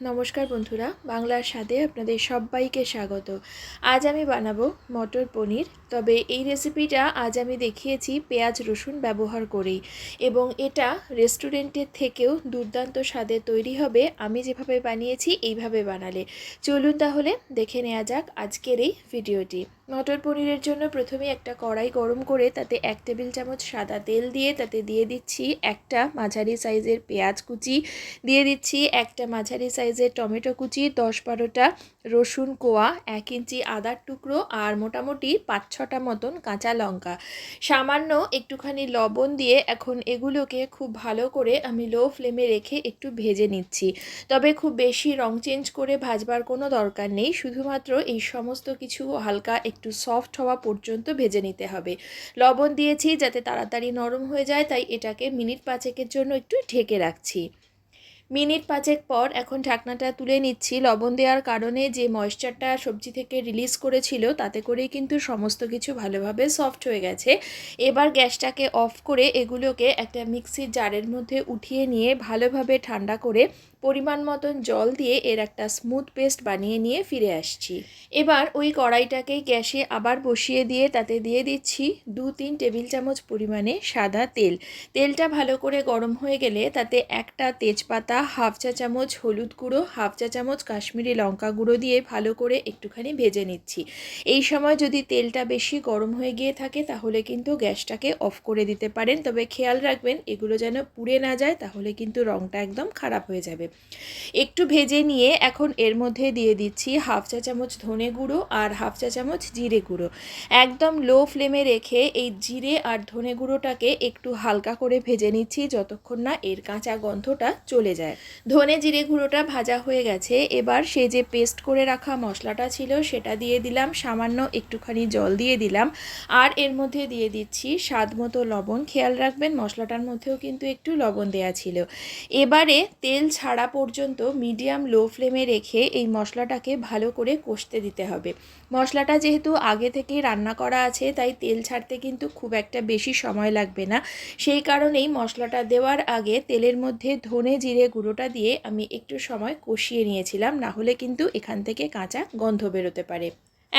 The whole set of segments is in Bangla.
নমস্কার বন্ধুরা, বাংলার স্বাদে আপনাদের সবাইকে স্বাগত। আজ আমি বানাবো মটর পনির, তবে এই রেসিপিটা আজ আমি দেখিয়েছি পেঁয়াজ রসুন ব্যবহার করেই। এবং এটা রেস্টুরেন্টের থেকেও দুর্দান্ত স্বাদে তৈরি হবে, আমি যেভাবে বানিয়েছি এইভাবে বানালে। চলুন তাহলে দেখে নেওয়া যাক আজকের এই ভিডিওটি মটর পনিরের জন্য প্রথমে একটা কড়াই গরম করে তাতে এক টেবিল চামচ সাদা তেল দিয়ে তাতে দিয়ে দিচ্ছি একটা মাঝারি সাইজের পেঁয়াজ কুচি, দিয়ে দিচ্ছি একটা মাঝারি সাইজের টমেটো কুচি, দশ বারোটা রসুন কোয়া, এক ইঞ্চি আদার টুকরো আর মোটামুটি পাঁচ ছটা মতন কাঁচা লঙ্কা। সামান্য একটুখানি লবণ দিয়ে এখন এগুলোকে খুব ভালো করে আমি লো ফ্লেমে রেখে একটু ভেজে নিচ্ছি। তবে খুব বেশি রং চেঞ্জ করে ভাজবার কোনো দরকার নেই, শুধুমাত্র এই সমস্ত কিছু হালকা একটু সফট হওয়া পর্যন্ত ভেজে নিতে হবে। লবণ দিয়েছি যাতে তাড়াতাড়ি নরম হয়ে যায়, তাই এটাকে মিনিট পাঁচেকের জন্য একটু ঢেকে রাখছি। মিনিট পাঁচেক পর এখন ঢাকনাটা তুলে নিচ্ছি। লবণ দেওয়ার কারণে যে ময়েশ্চারটা সবজি থেকে রিলিজ করেছিল, তাতে করেই কিন্তু সমস্ত কিছু ভালোভাবে সফট হয়ে গেছে। এবার গ্যাসটাকে অফ করে এগুলোকে একটা মিক্সির জারের মধ্যে উঠিয়ে নিয়ে ভালোভাবে ঠান্ডা করে পরিমাণ মতন জল দিয়ে এর একটা স্মুথ পেস্ট বানিয়ে নিয়ে ফিরে আসছি। এবার ওই কড়াইটাকেই গ্যাসে আবার বসিয়ে দিয়ে তাতে দিয়ে দিচ্ছি দু তিন টেবিল চামচ পরিমাণে সাদা তেল। তেলটা ভালো করে গরম হয়ে গেলে তাতে একটা তেজপাতা হাফ চা চামচ হলুদ গুঁড়ো, হাফ চা চামচ কাশ্মীরি লঙ্কা গুঁড়ো দিয়ে ভালো করে একটুখানি ভেজে নিচ্ছি। এই সময় যদি তেলটা বেশি গরম হয়ে গিয়ে থাকে, তাহলে কিন্তু গ্যাসটাকে অফ করে দিতে পারেন। তবে খেয়াল রাখবেন, এগুলো যেন পুড়ে না যায়, তাহলে কিন্তু রঙটা একদম খারাপ হয়ে যাবে। একটু ভেজে নিয়ে এখন এর মধ্যে দিয়ে দিচ্ছি হাফ চা চামচ ধনে গুঁড়ো আর হাফ চা চামচ জিরে গুঁড়ো। একদম লো ফ্লেমে রেখে এই জিরে আর ধনে গুঁড়োটাকে একটু হালকা করে ভেজে নিচ্ছি, যতক্ষণ না এর কাঁচা গন্ধটা চলে যায়। ধনে জিরে গুঁড়োটা ভাজা হয়ে গেছে। এবার সে যে পেস্ট করে রাখা মশলাটা ছিল, সেটা দিয়ে দিলাম। সামান্য একটুখানি জল দিয়ে দিলাম। আর এর মধ্যে দিয়ে দিচ্ছি স্বাদ মতো লবণ। খেয়াল রাখবেন, মশলাটার মধ্যেও কিন্তু একটু লবণ দেওয়া ছিল। এবারে তেল ছাড়া পর্যন্ত মিডিয়াম লো ফ্লেমে রেখে এই মশলাটাকে ভালো করে কষতে দিতে হবে। মশলাটা যেহেতু আগে থেকেই রান্না করা আছে, তাই তেল ছাড়তে কিন্তু খুব একটা বেশি সময় লাগবে না। সেই কারণেই মশলাটা দেওয়ার আগে তেলের মধ্যে ধনে জিরে গুঁড়োটা দিয়ে আমি একটু সময় কষিয়ে নিয়েছিলাম, না হলে কিন্তু এখান থেকে কাঁচা গন্ধ বেরোতে পারে।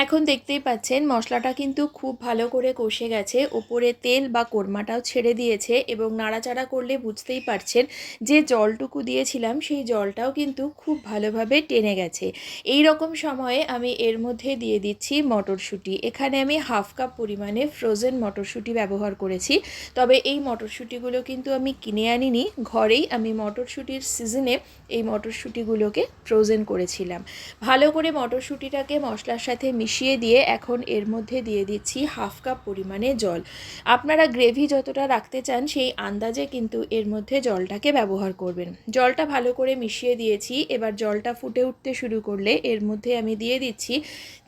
এখন দেখতেই পাচ্ছেন মশলাটা কিন্তু খুব ভালো করে কষে গেছে। ওপরে তেল বা কোরমাটাও ছেড়ে দিয়েছে এবং নাড়াচাড়া করলে বুঝতেই পারছেন যে জলটুকু দিয়েছিলাম সেই জলটাও কিন্তু খুব ভালোভাবে টেনে গেছে। এই রকম সময়ে আমি এর মধ্যে দিয়ে দিচ্ছি মটরশুঁটি। এখানে আমি হাফ কাপ পরিমাণে ফ্রোজেন মটরশুঁটি ব্যবহার করেছি। তবে এই মটরশুঁটিগুলো কিন্তু আমি কিনে আনিনি। ঘরেই আমি মটরশুঁটির সিজনে এই মটরশুঁটিগুলোকে ফ্রোজেন করেছিলাম। ভালো করে মটরশুঁটিটাকে মশলার সাথে মিশিয়ে দিয়ে এখন এর মধ্যে দিয়ে দিচ্ছি হাফ কাপ পরিমাণে জল। আপনারা গ্রেভি যতটা রাখতে চান, সেই আন্দাজে কিন্তু এর মধ্যে জলটাকে ব্যবহার করবেন। জলটা ভালো করে মিশিয়ে দিয়েছি। এবার জলটা ফুটে উঠতে শুরু করলে এর মধ্যে আমি দিয়ে দিচ্ছি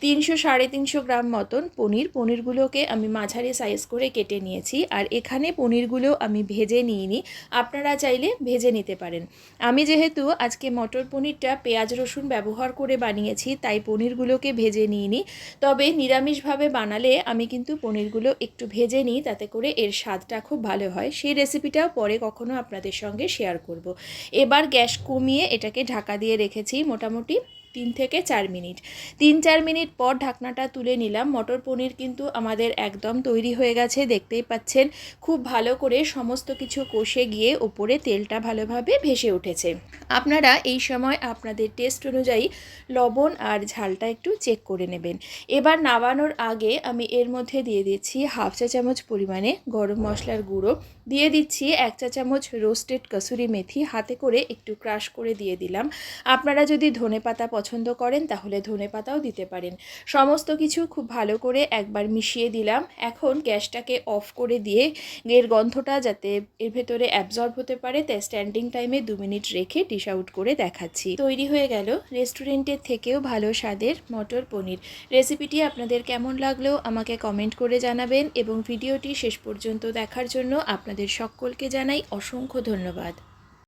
তিনশো সাড়ে তিনশো গ্রাম মতন পনির। পনিরগুলোকে আমি মাঝারি সাইজ করে কেটে নিয়েছি আর এখানে পনিরগুলো আমি ভেজে নিইনি। আপনারা চাইলে ভেজে নিতে পারেন। আমি যেহেতু আজকে মটর পনিরটা পেঁয়াজ রসুন ব্যবহার করে বানিয়েছি, তাই পনিরগুলোকে ভেজে নিইনি। তবে নিরামিষভাবে বানালে আমি কিন্তু পনিরগুলো একটু ভেজে নিই, তাতে করে এর স্বাদটা খুব ভালো হয় সেই রেসিপিটাও পরে কখনো আপনাদের সঙ্গে শেয়ার করব। এবার গ্যাস কমিয়ে এটাকে ঢাকা দিয়ে রেখেছি মোটামুটি তিন থেকে চার মিনিট। তিন, চার মিনিট পর ঢাকনাটা তুলে নিলাম। মটর পনির কিন্তু আমাদের একদম তৈরি হয়ে গেছে, দেখতেই পাচ্ছেন। খুব ভালো করে সমস্ত কিছু কষে গিয়ে ওপরে তেলটা ভালোভাবে ভেসে উঠেছে। আপনারা এই সময় আপনাদের টেস্ট অনুযায়ী লবণ আর ঝালটা একটু চেক করে নেবেন। এবার নামানোর আগে আমি এর মধ্যে দিয়ে দিচ্ছি হাফ চা চামচ পরিমাণে গরম মশলার গুঁড়ো। দিয়ে দিচ্ছি এক চা চামচ রোস্টেড কসুরি মেথি। হাতে করে একটু ক্রাশ করে দিয়ে দিলাম। আপনারা যদি ধনে পাতা পছন্দ করেন, তাহলে ধনে পাতাও দিতে পারেন। সমস্ত কিছু খুব ভালো করে একবার মিশিয়ে দিলাম। এখন গ্যাসটাকে অফ করে দিয়ে এর গন্ধটা যাতে এর ভেতরে অ্যাবজর্ব হতে পারে, তাই স্ট্যান্ডিং টাইমে দু মিনিট রেখে ডিশ আউট করে দেখাচ্ছি। তৈরি হয়ে গেল রেস্টুরেন্টের থেকেও ভালো স্বাদের মটর পনির। রেসিপিটি আপনাদের কেমন লাগল আমাকে কমেন্ট করে জানাবেন এবং ভিডিওটি শেষ পর্যন্ত দেখার জন্য আপনাদের সকলকে জানাই অসংখ্য ধন্যবাদ।